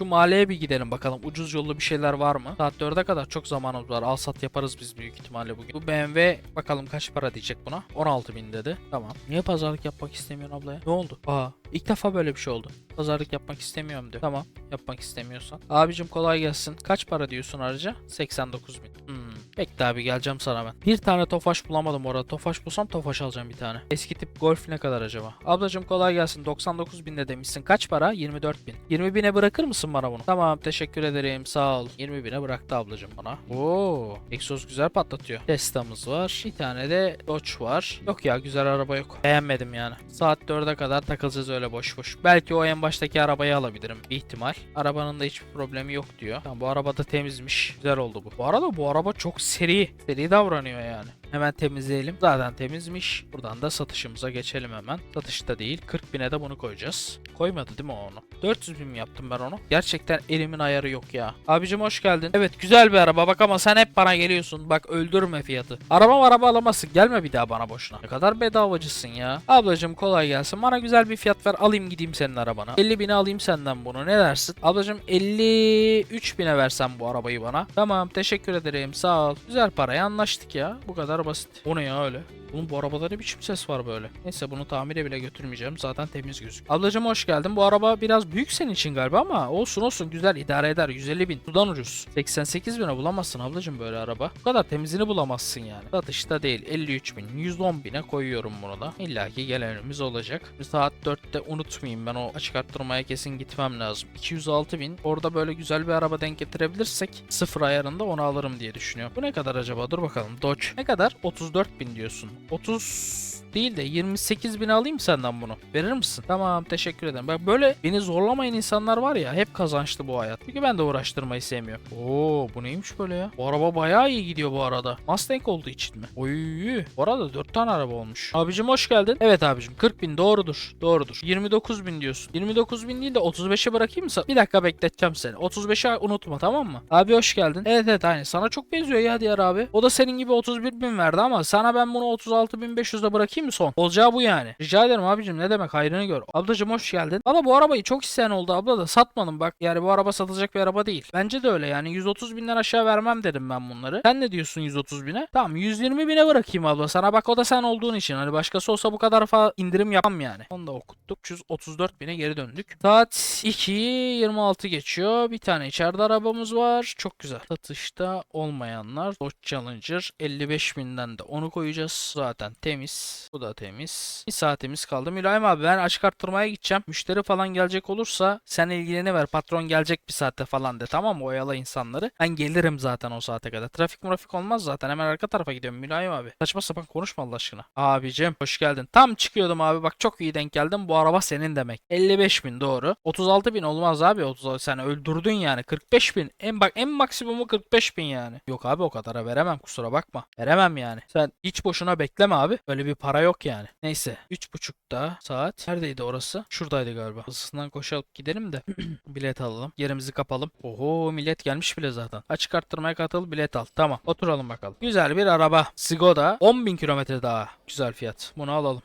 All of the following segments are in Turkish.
Şu mahalleye bir gidelim bakalım. Ucuz yollu bir şeyler var mı? Saat 4'e kadar çok zamanımız var. Al sat yaparız biz büyük ihtimalle bugün. Bu BMW bakalım kaç para diyecek buna. 16 bin dedi. Tamam. Niye pazarlık yapmak istemiyorsun ablaya? Ne oldu? Aa ilk defa böyle bir şey oldu. Pazarlık yapmak istemiyorum diyor. Tamam yapmak istemiyorsan. Abicim kolay gelsin. Kaç para diyorsun araca? 89 bin. Hmm. Bekle abi geleceğim sana ben. Bir tane tofaş bulamadım orada. Tofaş bulsam tofaş alacağım bir tane. Eski tip golf ne kadar acaba? Ablacım kolay gelsin. 99 bin de demişsin. Kaç para? 24 bin. 20 bine bırakır mısın bana bunu? Tamam teşekkür ederim. Sağ ol. 20 bine bıraktı ablacım bana. Oo. Egzoz güzel patlatıyor. Tesla'mız var. Bir tane de Dodge var. Yok ya güzel araba yok. Beğenmedim yani. Saat 4'e kadar takılacağız öyle boş boş. Belki o en baştaki arabayı alabilirim. Bir ihtimal. Arabanın da hiçbir problemi yok diyor. Tamam, bu araba da temizmiş. Güzel oldu bu. Bu arada bu araba çok seri. Seri davranıyor yani. Hemen temizleyelim. Zaten temizmiş. Buradan da satışımıza geçelim hemen. Satışta değil. 40 bine de bunu koyacağız. Koymadı değil mi onu? 400 bin mi yaptım ben onu? Gerçekten elimin ayarı yok ya. Abicim hoş geldin. Evet güzel bir araba bak ama sen hep bana geliyorsun. Bak öldürme fiyatı. Araba araba alamazsın. Gelme bir daha bana boşuna. Ne kadar bedavacısın ya. Ablacım kolay gelsin. Bana güzel bir fiyat ver. Alayım gideyim senin arabana. 50 bine alayım senden bunu. Ne dersin? Ablacım 53 bine versen bu arabayı bana. Tamam teşekkür ederim. Sağ ol. Güzel paraya anlaştık ya. Bu kadar basit. O ne ya öyle? Oğlum bu arabada ne biçim ses var böyle? Neyse bunu tamire bile götürmeyeceğim. Zaten temiz gözüküyor. Ablacım hoş geldin. Bu araba biraz büyük senin için galiba ama olsun olsun güzel idare eder. 150 bin. Sudan ucuz. 88 bine bulamazsın ablacım böyle araba. Bu kadar temizini bulamazsın yani. Satışta değil. 53 bin. 110 bine koyuyorum bunu da. İlla ki gelenimiz olacak. Saat 4'te unutmayayım ben o açık arttırmaya kesin gitmem lazım. 206 bin. Orada böyle güzel bir araba denk getirebilirsek sıfır ayarında onu alırım diye düşünüyorum. Bu ne kadar acaba? Dur bakalım. Dodge. Ne kadar? 34 bin diyorsun. 30 değil de 28 bin alayım senden bunu. Verir misin? Tamam teşekkür ederim. Bak böyle beni zorlamayan insanlar var ya hep kazançlı bu hayat. Çünkü ben de uğraştırmayı sevmiyorum. Oo bu neymiş böyle ya? Bu araba bayağı iyi gidiyor bu arada. Mustang olduğu için mi? Oy. Bu arada 4 tane araba olmuş. Abicim hoş geldin. Evet abicim 40 bin doğrudur. Doğrudur. 29 bin diyorsun. 29 bin değil de 35'e bırakayım mı? Bir dakika bekleteceğim seni. 35'e unutma tamam mı? Abi hoş geldin. Evet evet aynı. Sana çok benziyor ya diğer abi. O da senin gibi 31 bin verdi ama sana ben bunu 36.500'de bırakayım mı son? Olacağı bu yani. Rica ederim abicim ne demek hayrını gör. Ablacım hoş geldin. Valla bu arabayı çok isteyen oldu abla da satmadım bak. Yani bu araba satılacak bir araba değil. Bence de öyle yani 130 binden aşağı vermem dedim ben bunları. Sen ne diyorsun 130 bine? Tamam 120 bine bırakayım abla sana bak o da sen olduğun için. Hani başkası olsa bu kadar fa indirim yapmam yani. Onu da okuttuk. 134 bine geri döndük. Saat 2.26 geçiyor. Bir tane içeride arabamız var. Çok güzel. Satışta olmayanlar. Dodge Challenger 55 binden de onu koyacağız. Zaten temiz. Bu da temiz. Bir saatimiz kaldı. Mülayim abi ben açık arttırmaya gideceğim. Müşteri falan gelecek olursa sen ilgileniver. Patron gelecek bir saatte falan de tamam mı? Oyala insanları. Ben gelirim zaten o saate kadar. Trafik murafik olmaz zaten. Hemen arka tarafa gidiyorum Mülayim abi. Saçma sapan konuşma Allah aşkına. Abicim hoş geldin. Tam çıkıyordum abi. Bak çok iyi denk geldim. Bu araba senin demek. 55 bin doğru. 36 bin olmaz abi. 30 sen öldürdün yani. 45 bin. En bak en maksimumu 45 bin yani. Yok abi o kadara veremem kusura bakma. Veremem yani. Sen hiç boşuna bekleme abi. Öyle bir para yok yani. Neyse. 3.30'da saat. Neredeydi orası? Şuradaydı galiba. Hızlısından koşalıp gidelim de bilet alalım. Yerimizi kapalım. Oho millet gelmiş bile zaten. Açık arttırmaya katıl bilet al. Tamam. Oturalım bakalım. Güzel bir araba. Skoda. 10.000 kilometre daha. Güzel fiyat. Bunu alalım.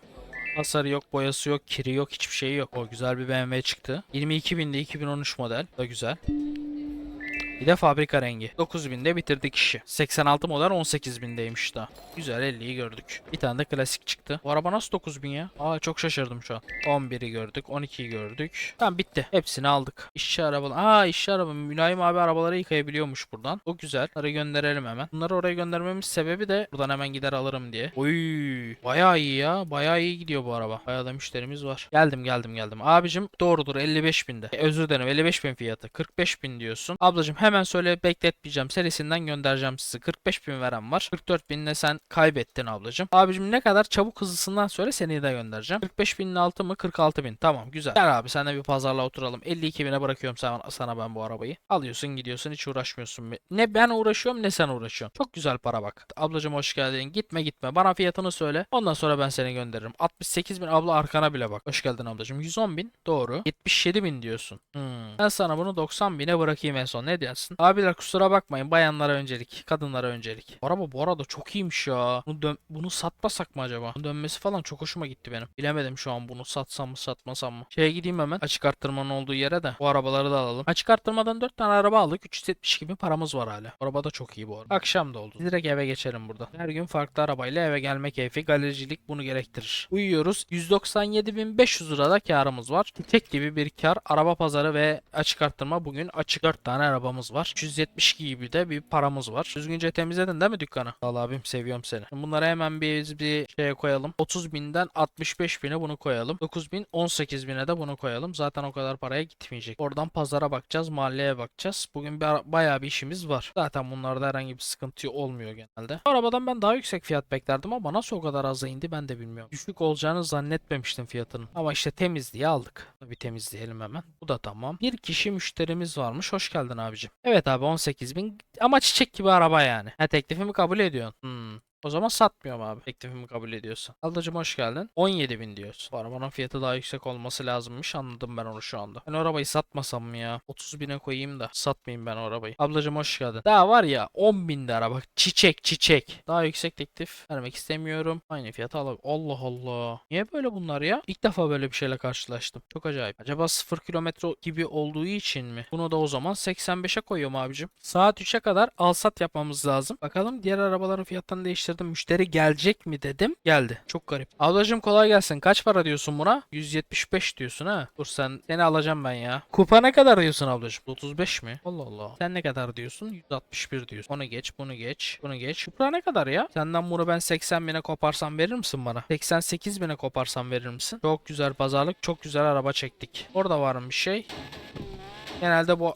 Hasarı yok, boyası yok, kiri yok, hiçbir şey yok. O güzel bir BMW çıktı. 22.000'de 2013 model. Da güzel. Bir de fabrika rengi. 9000'de bitirdik işi. 86 model 18.000'deymiş daha. Güzel 50'yi gördük. Bir tane de klasik çıktı. Bu araba nasıl 9000 ya? Aa çok şaşırdım şu an. 11'i gördük. 12'yi gördük. Tamam bitti. Hepsini aldık. İşçi arabalı. Aa işçi araba. Mülayim abi arabaları yıkayabiliyormuş buradan. O güzel. Bunları gönderelim hemen. Bunları oraya göndermemiz sebebi de buradan hemen gider alırım diye. Oy. Bayağı iyi ya. Bayağı iyi gidiyor bu araba. Bayağı da müşterimiz var. Geldim geldim geldim. Abicim doğrudur 55 binde. E, özür dilerim 55 bin fiyatı. 45 bin diyorsun. Ablacım hemen söyle bekletmeyeceğim. Serisinden göndereceğim sizi. 45 bin veren var. 44 binle sen kaybettin ablacım. Abicim ne kadar çabuk hızlısından söyle seni de göndereceğim. 45 binin altı mı 46 bin. Tamam güzel. Gel abi sen de bir pazarla oturalım. 52 bine bırakıyorum sana, sana ben bu arabayı. Alıyorsun gidiyorsun hiç uğraşmıyorsun. Ne ben uğraşıyorum ne sen uğraşıyorsun. Çok güzel para bak. Ablacım hoş geldin. Gitme gitme. Bana fiyatını söyle. Ondan sonra ben seni gönderirim. 68 bin abla arkana bile bak. Hoş geldin ablacım. 110 bin. Doğru. 77 bin diyorsun. Hmm. Ben sana bunu 90 bine bırakayım en son. Ne diyorsun? Gelsin. Abiler kusura bakmayın. Bayanlara öncelik. Kadınlara öncelik. Araba bu arada çok iyiymiş ya. Bunu, bunu satmasak mı acaba? Bunun dönmesi falan çok hoşuma gitti benim. Bilemedim şu an bunu satsam mı satmasam mı. Şeye gideyim hemen. Açık arttırmanın olduğu yere de. Bu arabaları da alalım. Açık arttırmadan 4 tane araba aldık. 370 gibi paramız var hala. Araba da çok iyi bu arada. Akşam da oldu. Direkt eve geçelim burada. Her gün farklı arabayla eve gelme keyfi. Galericilik bunu gerektirir. Uyuyoruz. 197.500 lirada karımız var. Tek gibi bir kar. Araba pazarı ve açık arttırma bugün açık 4 tane arabamız var. 372 gibi de bir paramız var. Düzgünce temizledin değil mi dükkanı? Ol abim seviyorum seni. Bunları hemen biz bir şeye koyalım. 30 binden 65 bine bunu koyalım. 9 bin 18 bine de bunu koyalım. Zaten o kadar paraya gitmeyecek. Oradan pazara bakacağız. Mahalleye bakacağız. Bugün bir bayağı bir işimiz var. Zaten bunlarda herhangi bir sıkıntı olmuyor genelde. Bu arabadan ben daha yüksek fiyat beklerdim ama nasıl o kadar aza indi ben de bilmiyorum. Düşük olacağını zannetmemiştim fiyatının. Ama işte temiz diye aldık. Bir temizleyelim hemen. Bu da tamam. Bir kişi müşterimiz varmış. Hoş geldin abicim. Evet abi 18 bin ama çiçek gibi araba yani. Ha teklifimi kabul ediyorsun. Hmm. O zaman satmıyorum abi. Teklifimi kabul ediyorsan. Ablacım hoş geldin. 17 bin diyorsun. Bu arabanın fiyatı daha yüksek olması lazımmış. Anladım ben onu şu anda. Ben arabayı satmasam mı ya? 30 bine koyayım da satmayayım ben arabayı. Ablacım hoş geldin. Daha var ya 10 binde araba. Çiçek çiçek. Daha yüksek teklif vermek istemiyorum. Aynı fiyata alalım. Allah Allah. Niye böyle bunlar ya? İlk defa böyle bir şeyle karşılaştım. Çok acayip. Acaba 0 kilometre gibi olduğu için mi? Bunu da o zaman 85'e koyuyorum abicim. Saat 3'e kadar alsat yapmamız lazım. Bakalım diğer arabaların fiyatlarını değiştirdim. Müşteri gelecek mi dedim. Geldi. Çok garip. Ablacım kolay gelsin. Kaç para diyorsun buna? 175 diyorsun ha. Dur sen seni alacağım ben ya. Kupa ne kadar diyorsun ablacım? 35 mi? Allah Allah. Sen ne kadar diyorsun? 161 diyorsun. Onu geç, bunu geç, bunu geç. Kupra ne kadar ya? Senden bunu ben 80 bine koparsam verir misin bana? 88 bine koparsam verir misin? Çok güzel pazarlık, çok güzel araba çektik. Orada var mı bir şey? Genelde bu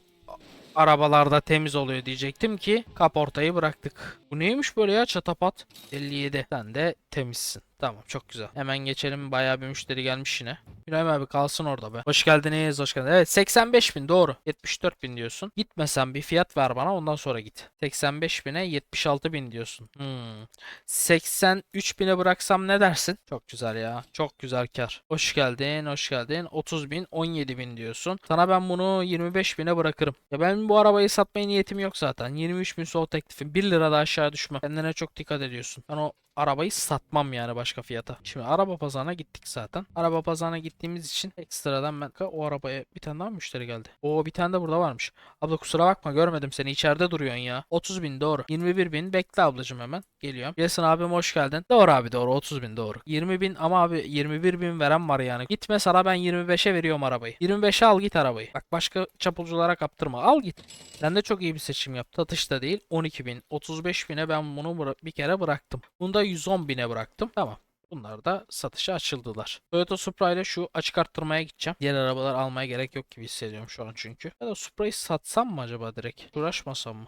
arabalarda temiz oluyor diyecektim ki kaportayı bıraktık. Bu neymiş böyle ya çatapat? 57. Sen de temizsin. Tamam çok güzel. Hemen geçelim. Bayağı bir müşteri gelmiş yine. İbrahim abi kalsın orada be. Hoş geldiniz. Hoş geldiniz. Evet 85 bin doğru. 74 bin diyorsun. Gitmesen bir fiyat ver bana ondan sonra git. 85 bine 76 bin diyorsun. Hmm. 83 bine bıraksam ne dersin? Çok güzel ya. Çok güzel kar. Hoş geldin. Hoş geldin. 30 bin 17 bin diyorsun. Sana ben bunu 25 bine bırakırım. Ya ben bu arabayı satmaya niyetim yok zaten. 23 bin sol teklifim. 1 lira da aşağı düşme. Kendine çok dikkat ediyorsun. Ben o arabayı satmam yani başka fiyata. Şimdi araba pazarına gittik zaten. Araba pazarına gittiğimiz için ekstradan ben o arabaya bir tane daha müşteri geldi. O bir tane de burada varmış. Abla kusura bakma görmedim seni içeride duruyorsun ya. 30 bin doğru. 21 bin bekle ablacım hemen. Geliyorum. Gelsin abim hoş geldin. Doğru abi doğru 30 bin doğru. 20 bin ama abi 21 bin veren var yani. Gitme sana ben 25'e veriyorum arabayı. 25'e al git arabayı. Bak başka çapulculara kaptırma. Al git. Sen de çok iyi bir seçim yaptın. Satışta değil 12 bin. 35 bine ben bunu bir kere bıraktım. Bunu da 110 bine bıraktım. Tamam. Bunlar da satışa açıldılar. Toyota Supra ile şu açık arttırmaya gideceğim. Diğer arabalar almaya gerek yok gibi hissediyorum şu an çünkü. Ya da Supra'yı satsam mı acaba direkt? Uğraşmasam mı?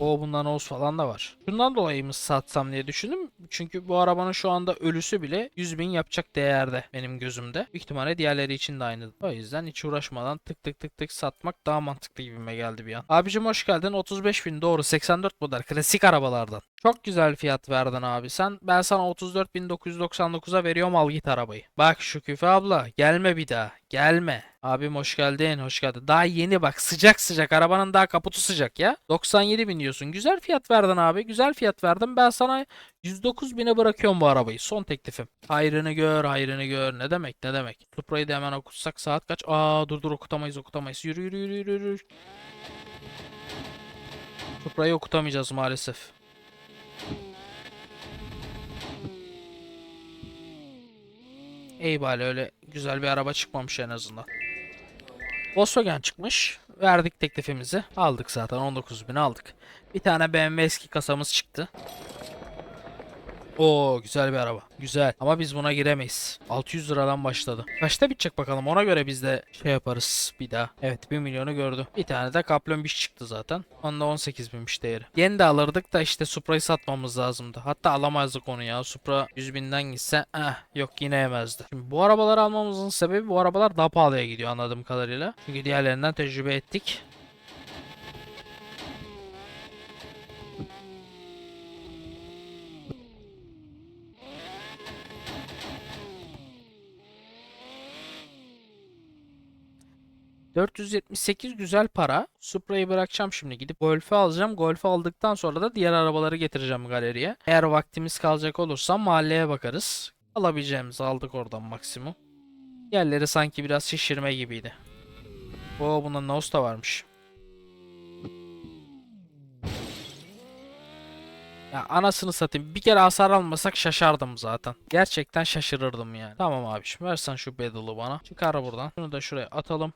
O bundan Oğuz falan da var. Şundan dolayı mı satsam diye düşündüm. Çünkü bu arabanın şu anda ölüsü bile 100 bin yapacak değerde benim gözümde. Büyük diğerleri için de aynı. O yüzden hiç uğraşmadan tık tık tık tık satmak daha mantıklı gibime geldi bir an. Abicim hoş geldin. 35 bin doğru 84 model klasik arabalardan. Çok güzel fiyat verdin abi sen. Ben sana 34.999'a veriyorum al git arabayı. Bak şu küfe abla gelme bir daha. Gelme. Abim hoş geldin, hoş geldin. Daha yeni bak sıcak sıcak. Arabanın daha kaputu sıcak ya. 97 bin diyorsun. Güzel fiyat verdin abi. Güzel fiyat verdim. Ben sana 109 bine bırakıyorum bu arabayı. Son teklifim. Hayrını gör, hayrını gör. Ne demek, ne demek. Supra'yı da hemen okutsak saat kaç? Aa dur dur okutamayız, okutamayız. Yürü yürü yürü yürü. yürü. Supra'yı okutamayacağız maalesef. İyi öyle güzel bir araba çıkmamış en azından. Volkswagen çıkmış. Verdik teklifimizi. Aldık zaten 19.000 aldık. Bir tane BMW eski kasamız çıktı. Oo güzel bir araba. Güzel. Ama biz buna giremeyiz. 600 liradan başladı. Kaçta bitecek bakalım. Ona göre biz de şey yaparız bir daha. Evet 1 milyonu gördü. Bir tane de Kaplan bir çıktı zaten. Onda 18 binmiş değeri. Yeni de alırdık da işte Supra'yı satmamız lazımdı. Hatta alamazdık onu ya. Supra 100 binden gitse eh yok yine yemezdi. Şimdi bu arabaları almamızın sebebi bu arabalar daha pahalıya gidiyor anladığım kadarıyla. Çünkü diğerlerinden tecrübe ettik. 478 güzel para. Supra'yı bırakacağım şimdi. Gidip Golf'ü alacağım. Golf'ü aldıktan sonra da diğer arabaları getireceğim galeriye. Eğer vaktimiz kalacak olursa mahalleye bakarız. Alabileceğimizi aldık oradan maksimum. Yerleri sanki biraz şişirme gibiydi. Oo bunda Nos varmış. Ya anasını satayım. Bir kere hasar almasak şaşardım zaten. Gerçekten şaşırırdım yani. Tamam abiciğim versen şu Battle'ı bana. Çıkar buradan. Şunu da şuraya atalım.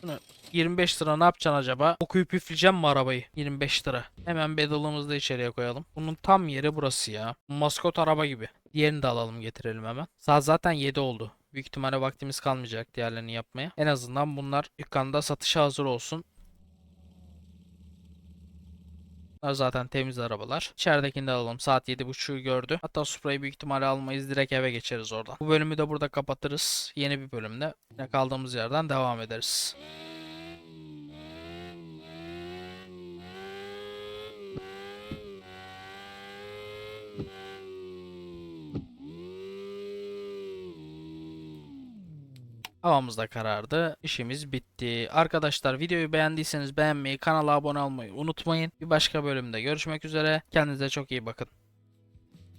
Şunu 25 lira ne yapacaksın acaba? Okuyup üfleyeceğim mi arabayı? 25 lira. Hemen Battle'ımızı da içeriye koyalım. Bunun tam yeri burası ya. Maskot araba gibi. Diğerini de alalım getirelim hemen. Saat zaten 7 oldu. Büyük ihtimalle vaktimiz kalmayacak diğerlerini yapmaya. En azından bunlar dükkanda satışa hazır olsun. Bunlar zaten temiz arabalar. İçeridekini de alalım. Saat 7.30'u gördü. Hatta Supra'yı büyük ihtimalle almayız. Direkt eve geçeriz oradan. Bu bölümü de burada kapatırız. Yeni bir bölümde yine kaldığımız yerden devam ederiz. Havamız da karardı. İşimiz bitti. Arkadaşlar videoyu beğendiyseniz beğenmeyi, kanala abone olmayı unutmayın. Bir başka bölümde görüşmek üzere. Kendinize çok iyi bakın.